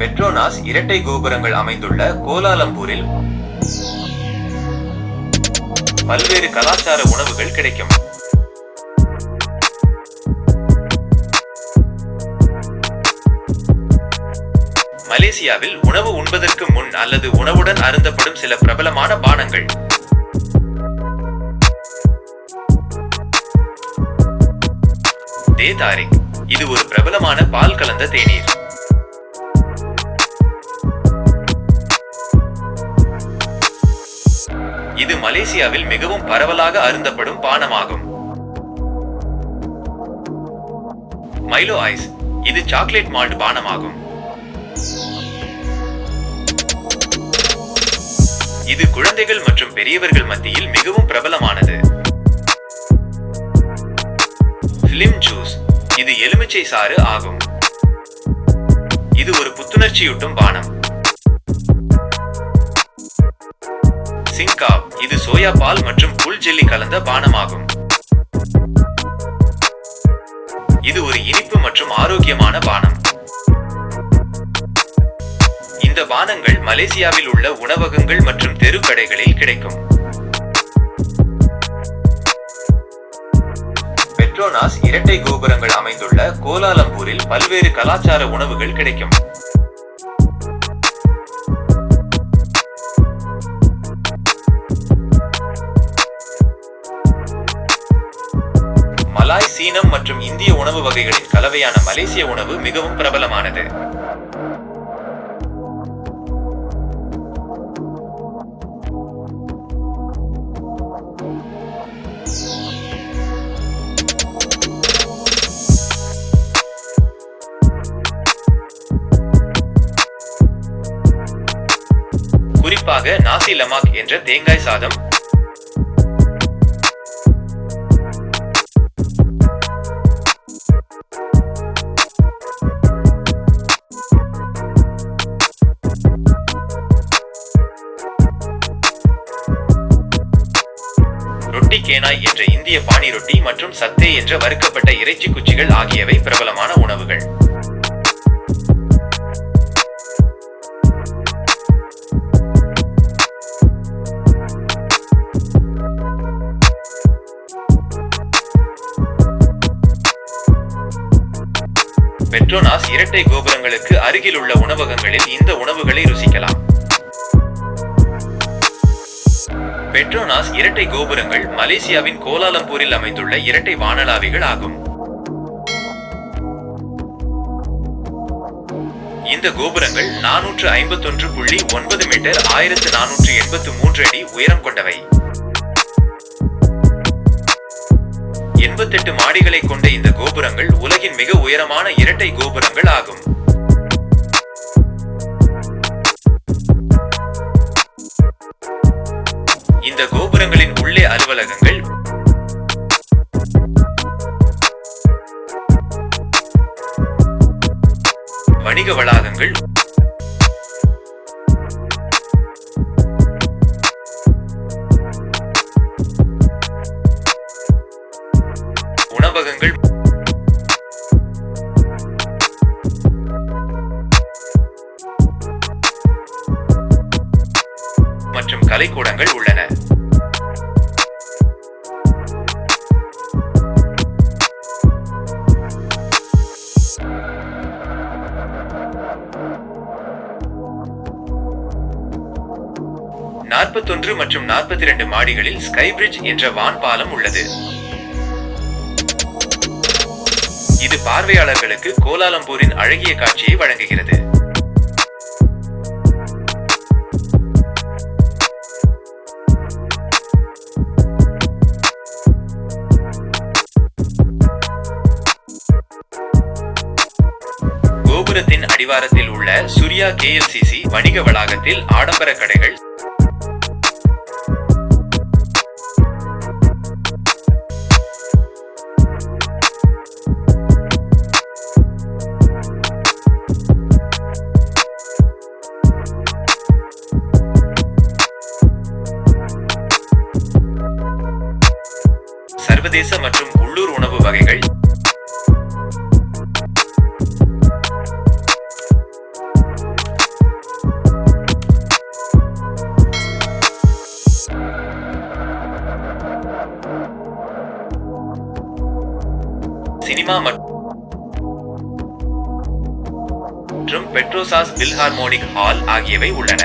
Petronas இரட்டை கோபுரங்கள் அமைந்துள்ள கோலாலம்பூரில் பல்வேறு கலாச்சார உணவுகள் கிடைக்கும். மலேசியாவில் உணவு உண்பதற்கு முன் அல்லது உணவுடன் அருந்தப்படும் சில பிரபலமான பானங்கள். தே தாரிக் இது ஒரு பிரபலமான பால் கலந்த தேநீர். இது மலேசியாவில் மிகவும் பரவலாக அருந்தப்படும் பானமாகும். மைலோ ஐஸ் இது சாக்லேட் மால்ட் பானமாகும். இது குழந்தைகள் மற்றும் பெரியவர்கள் மத்தியில் மிகவும் பிரபலமானது. ஃபிலிம் ஜூஸ் இது எலுமிச்சை சாறு ஆகும். இது ஒரு புத்துணர்ச்சியூட்டும் பானம். சிங்காப் இது சோயா பால் மற்றும் புல் ஜெல்லி கலந்த பானமாகும். இது ஒரு இனிப்பு மற்றும் ஆரோக்கியமான பானம். இந்த பானங்கள் மலேசியாவில் உள்ள உணவகங்கள் மற்றும் தெருக்கடைகளில் கிடைக்கும். பெட்ரோனாஸ் இரட்டை கோபுரங்கள் அமைந்துள்ள கோலாலம்பூரில் பல்வேறு கலாச்சார உணவுகள் கிடைக்கும். சீனம் மற்றும் இந்திய உணவு வகைகளின் கலவையான மலேசிய உணவு மிகவும் பிரபலமானது. குறிப்பாக நாசி லமாக் என்ற தேங்காய் சாதம் ரொட்டி கேனாய் என்ற இந்திய பாணி ரொட்டி மற்றும் சத்தே என்ற வறுக்கப்பட்ட இறைச்சி குச்சிகள் ஆகியவை பிரபலமான உணவுகள். பெட்ரோனாஸ் இரட்டை கோபுரங்களுக்கு அருகில் உள்ள உணவகங்களில் இந்த உணவுகளை ருசிக்கலாம். பெட்ரோனாஸ் இரட்டை கோபுரங்கள் மலேசியாவின் கோலாலம்பூரில் அமைந்துள்ள இரட்டை வானளாவிகள் ஆகும். இந்த கோபுரங்கள் நானூற்று ஐம்பத்தொன்று புள்ளி ஒன்பது மீட்டர் ஆயிரத்து நானூற்று எண்பத்து மூன்று அடி உயரம் கொண்டவை. எண்பத்தெட்டு மாடிகளை கொண்ட இந்த கோபுரங்கள் உலகின் மிக உயரமான இரட்டை கோபுரங்கள் ஆகும். இந்த கோபுரங்களின் உள்ளே அலுவலகங்கள். வணிக வளாகங்கள். உணவகங்கள். மற்றும் கலைக்கூடங்கள் உள்ளன. நாற்பத்தொன்று மற்றும் நாற்பத்தி இரண்டு மாடிகளில் ஸ்கை பிரிட்ஜ் என்ற வான் பாலம் உள்ளது. இது பார்வையாளர்களுக்கு கோலாலம்பூரின் அழகிய காட்சியை வழங்குகிறது. கோபுரத்தின் அடிவாரத்தில் உள்ள சூர்யா கேஎல்சிசி வணிக வளாகத்தில் ஆடம்பர கடைகள் சர்வதேச மற்றும் உள்ளூர் உணவு வகைகள். சினிமா மற்றும் பெட்ரோசாஸ் பில் ஹார்மோனிக் ஹால் ஆகியவை உள்ளன.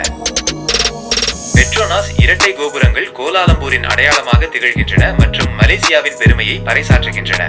மெக்ரோனாஸ் இரட்டை கோபுரங்கள் கோலாலம்பூரின் அடையாளமாக திகழ்கின்றன மற்றும் மலேசியாவின் பெருமையை பறைசாற்றுகின்றன.